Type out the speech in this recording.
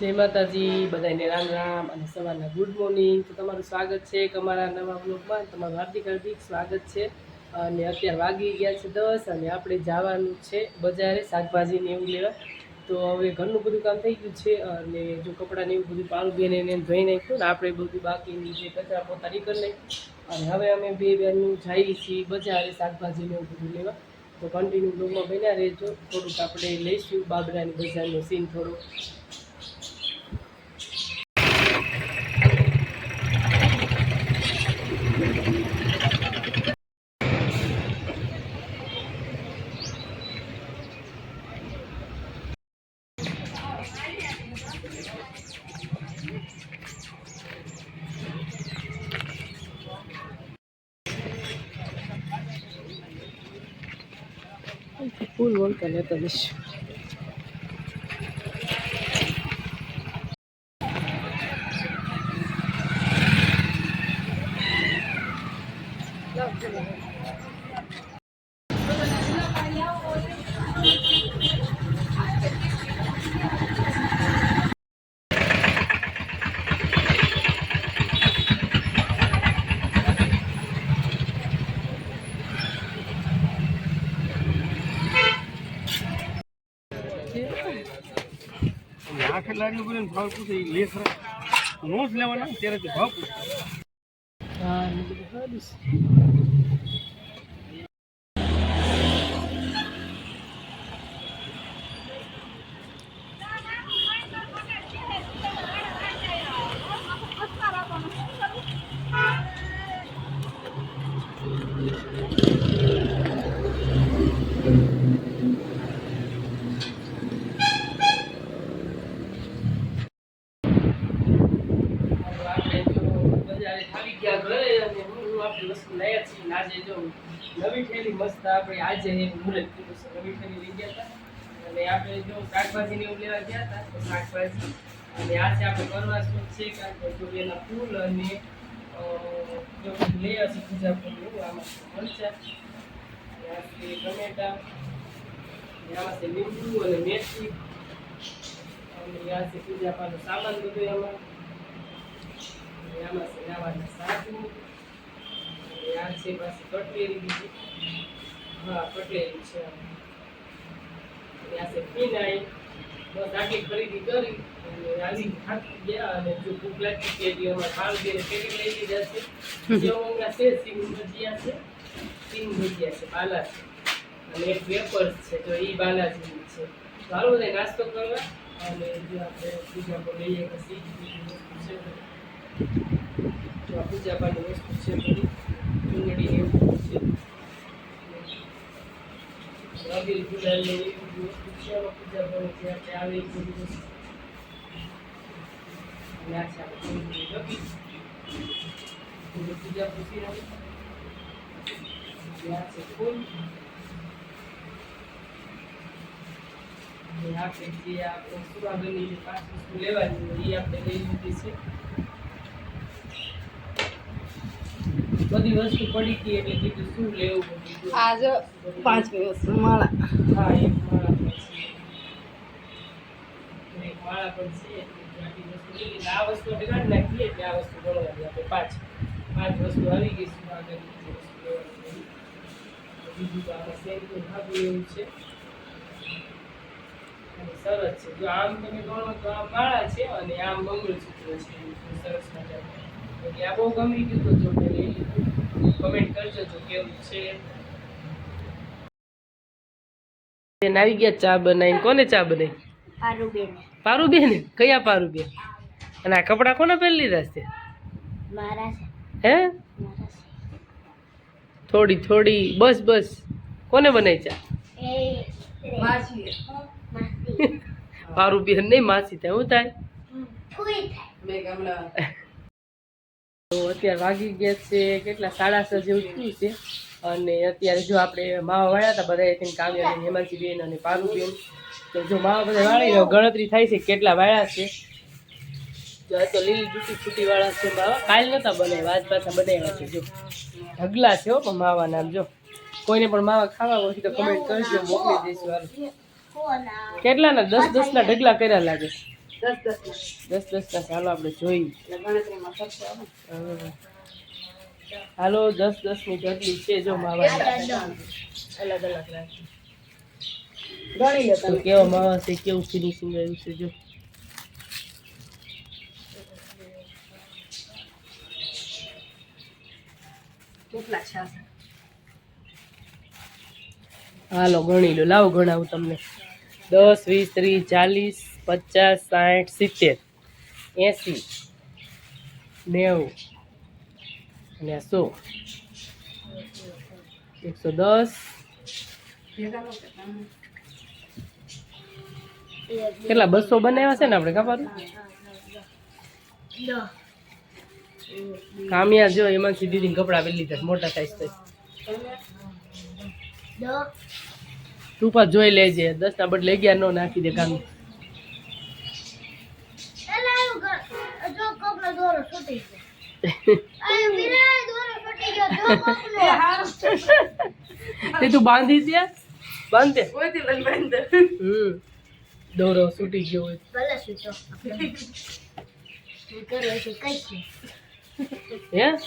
જય માતાજી બધાને રામ રામ અને સવારના ગુડ મોર્નિંગ. તો તમારું સ્વાગત છે એક અમારા નવા બ્લોગમાં. તમારું હાર્દિક હાર્દિક સ્વાગત છે. અને અત્યારે વાગી ગયા છે દસ અને આપણે જવાનું છે બજારે શાકભાજીને એવું લેવા. તો હવે ઘરનું બધું કામ થઈ ગયું છે અને જો કપડાને એવું બધું પાણું બેને એને ધોઈ નાખ્યું ને આપણે બધું બાકીની જે કચરા પોતાની કરી નાખ્યું. અને હવે અમે બે બેનું જઈએ છીએ બજારે શાકભાજીને એવું બધું લેવા. તો કન્ટિન્યુ બ્લોગમાં બન્યા રહેજો. થોડુંક આપણે લઈશું બાબરાની બજારનો સીન થોડો. ફૂલ વળતા લેતા જઈશું આખે લારીઓ બોલીને ભાવ પૂછે એ લે ખરા નો જ લેવાના ત્યારે ભાવ પૂછે હા ને બધું સારું છે. આપણે જો બજારે આવી ગયા ઘરે અને હું વસ્તુ લઈએ છીએ આજે જો નવી થેલી મસ્ત આપણે આજે મુહૂર્ત કીધું છે. નવી થેલી લઈ ગયા હતા. અને આપણે જો શાકભાજીને એવું લેવા ગયા હતા, તો શાકભાજી. અને આજે આપણે કરવા શું છે કારણ કે ફૂલ અને જો બધું લઈ આવશે પૂજા ફૂલ આમાં મરચાં. ટમેટા. આમાં લીંબુ અને મેથી. અને આ પૂજા પાનો સામાન બધું એમાં. આમાં છે નાવાના આ છે કટલેરી બીજી. હા, કટલેરી છે. ફિનાઈ બસ આખી ખરીદી કરી અને જો પેકેટ લઈ લીધા છે. સિંગ ભજીયા છે. સિંગ છે છે. અને એક વેપર્સ છે, તો એ બાલાજી છે. તો હાલો બધા નાસ્તો કરવા. અને જો આપણે બીજા લઈએ પછી છે. તો આ પૂજા પાની વસ્તુ છે, બધી ચૂંદડી એવું છે. અબીલ ગુલાલ ને એવી બધી વસ્તુ છે આમાં પૂજા પાની જે આપણે આવે એ બધી વસ્તુ અને આ છે આપણે ચૂંદડી લગી પૂજા પૂછી અને આ છે ફૂલ આપણે જે આપણે સુવાગરની જે પાંચ વસ્તુ લેવાની એ આપણે લઈ લીધી છે. બધી વસ્તુ પડી હતી એટલે કીધું શું લેવું આજ પાંચ દિવસ માળા. હા એક માળા પણ છે. એક માળા પણ છે. એટલે આટલી વસ્તુ લઈ લીધી. આ વસ્તુ આપણે નાખીએ એટલે આ વસ્તુ ગણવાની આપણે પાંચ પાંચ વસ્તુ આવી ગઈ વસ્તુ લેવાની હોય. બીજું તો એવું છે. સરસ છે. જો આમ તમે ગણો તો આ માળા છે અને આમ મંગળસૂત્ર છે. સરસ મજાનું. એટલે આ બહુ ગમી ગયું તો જો મેં લઈ લીધું કમેન્ટ કરજો જો કેવું છે. બેન આવી ગયા ચા બનાવીને. કોને ચા બનાવી? આરુબેન પારુબેન? કયા પારુબેન અને આ કપડાં કોને પહેરી લીધા છે? મારા હે? થોડી થોડી બસ બસ. કોને બનાવી ચા? એ માસી માસી. પારુબેન નહીં માસી થાય. હું થાય? તો અત્યારે વાગી ગયા છે કેટલા? સાડા છ જેવું થયું છે. અને અત્યારે જો આપણે માવા વાળ્યા હતા બધા એથી કાવ્યા બેન હેમાંશી બેન અને પારુ બેન તો જો માવા બધા વાળી ગણતરી થાય છે કેટલા વાળ્યા છે. જો આ તો લીલી ડૂટી છૂટી વાળા છે માવા. કાલ નતા બનાવ્યા, આજ પાછા બનાવ્યા છે, જો. ઢગલા છે હો, પણ માવા નામ, જો. કોઈને પણ માવા ખાવા હોય તો કમેન્ટ કરજો, મોકલી દઈશું કેટલાના? દસ, દસના ઢગલા કર્યા લાગે. દસ દસ ના હાલો આપણે જોઈ. હાલો દસ દસની ઢગલી છે જો માવા અલગ અલગ રાખી તો કેવા માવા છે કેવું ફિનિશિંગ આવ્યું છે જો. હાલો ગણી લો. લાવો ગણાવું તમને. દસ વીસ ત્રીસ ચાલીસ. પચાસ સાઠ સિત્તેર એંસી નેવું અને સો. એકસો દસ. કેટલા બસો બનાવ્યા છે ને આપણે ખબર? કામિયા જો એમાંથી દીદી કપડા પહેરી લીધા મોટા સાઈઝ થઈ તું પણ જોઈ લેજે દસ ના બદલે અગિયાર નો નાખી દે કામ. તે તું બાંધી દે. બાંધ. હમ. દોરો છૂટી ગયો ભલે શું શું કરે છે કઈ છે હે